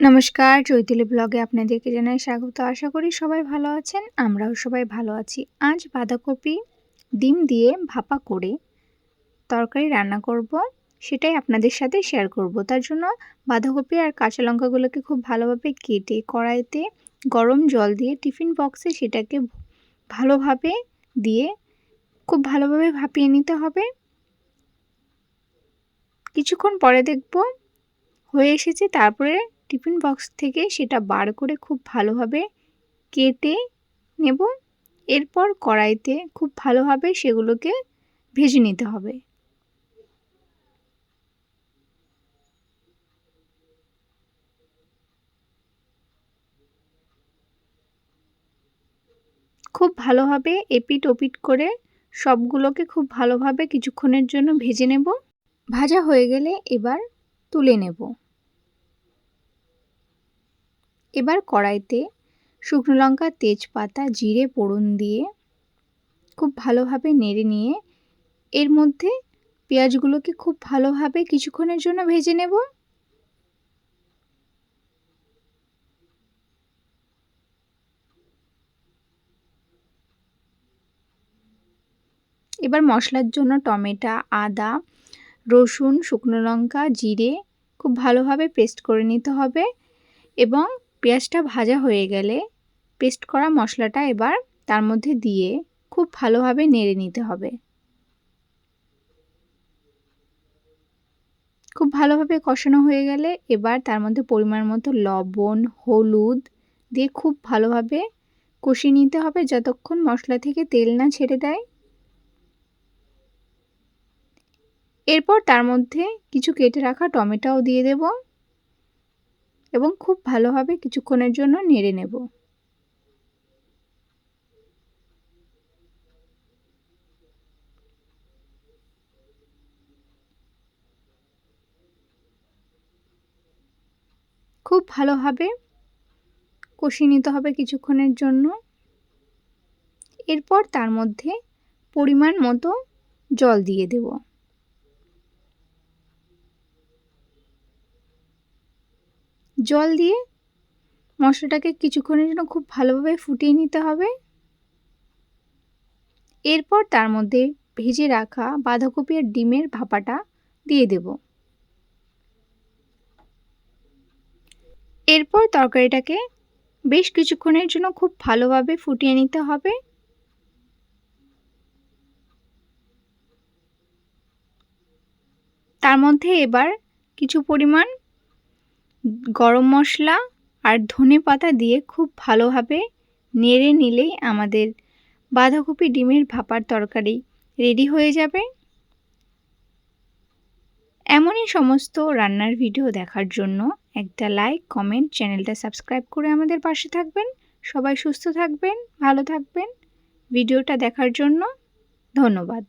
নমস্কার, চৈতালি ব্লগে আপনাদেরকে জানাই স্বাগত। আশা করি সবাই ভালো আছেন, আমরাও সবাই ভালো আছি। আজ বাঁধাকপি ডিম দিয়ে ভাপা করে তরকারি রান্না করব, সেটাই আপনাদের সাথে শেয়ার করব। তার জন্য বাঁধাকপি আর কাঁচা লঙ্কাগুলোকে খুব ভালোভাবে কেটে কড়াইতে গরম জল দিয়ে টিফিন বক্সে সেটাকে ভালোভাবে দিয়ে খুব ভালোভাবে ভাপিয়ে নিতে হবে। কিছুক্ষণ পরে দেখব হয়ে এসেছে, তারপরে টিফিন বক্স থেকে সেটা বার করে খুব ভালোভাবে কেটে নেব। এরপর কড়াইতে খুব ভালোভাবে সেগুলোকে ভেজে নিতে হবে। খুব ভালোভাবে এপিট ওপিট করে সবগুলোকে খুব ভালোভাবে কিছুক্ষণের জন্য ভেজে নেব। ভাজা হয়ে গেলে এবার তুলে নেব। এবার কড়াইতে শুকনো লঙ্কা, তেজপাতা, জিরে পোড়ন দিয়ে খুব ভালোভাবে নেড়ে নিয়ে এর মধ্যে পেঁয়াজগুলোকে খুব ভালোভাবে কিছুক্ষণের জন্য ভেজে নেব। এবার মশলার জন্য টমেটো, আদা, রসুন, শুকনো লঙ্কা, জিরে খুব ভালোভাবে পেস্ট করে নিতে হবে এবং পেঁয়াজটা ভাজা হয়ে গেলে পেস্ট করা মশলাটা এবার তার মধ্যে দিয়ে খুব ভালোভাবে নেড়ে নিতে হবে। খুব ভালোভাবে কষানো হয়ে গেলে এবার তার মধ্যে পরিমাণ মতো লবণ, হলুদ দিয়ে খুব ভালোভাবে কষিয়ে নিতে হবে যতক্ষণ মশলা থেকে তেল না ছেড়ে দেয়। এরপর তার মধ্যে কিছু কেটে রাখা টমেটোও দিয়ে দেব। এবং খুব ভালোভাবে কিছুক্ষণের জন্য নেড়ে নেব। খুব ভালোভাবে কষিয়ে নিতে হবে কিছুক্ষণের জন্য। এরপর তার মধ্যে পরিমাণ মতো জল দিয়ে দেব। জল দিয়ে মশলাটাকে কিছুক্ষণের জন্য খুব ভালোভাবে ফুটিয়ে নিতে হবে। এরপর তার মধ্যে ভেজে রাখা বাঁধাকপি আর ডিমের ভাপাটা দিয়ে দেব। এরপর তরকারিটাকে বেশ কিছুক্ষণের জন্য খুব ভালোভাবে ফুটিয়ে নিতে হবে। তার মধ্যে এবার কিছু পরিমাণ গরম মশলা আর ধনে পাতা দিয়ে খুব ভালোভাবে নেড়ে নিলেই আমাদের বাঁধাকপি ডিমের ভাপার তরকারি রেডি হয়ে যাবে। এমনই সমস্ত রান্নার ভিডিও দেখার জন্য একটা লাইক, কমেন্ট, চ্যানেলটা সাবস্ক্রাইব করে আমাদের পাশে থাকবেন। সবাই সুস্থ থাকবেন, ভালো থাকবেন। ভিডিওটা দেখার জন্য ধন্যবাদ।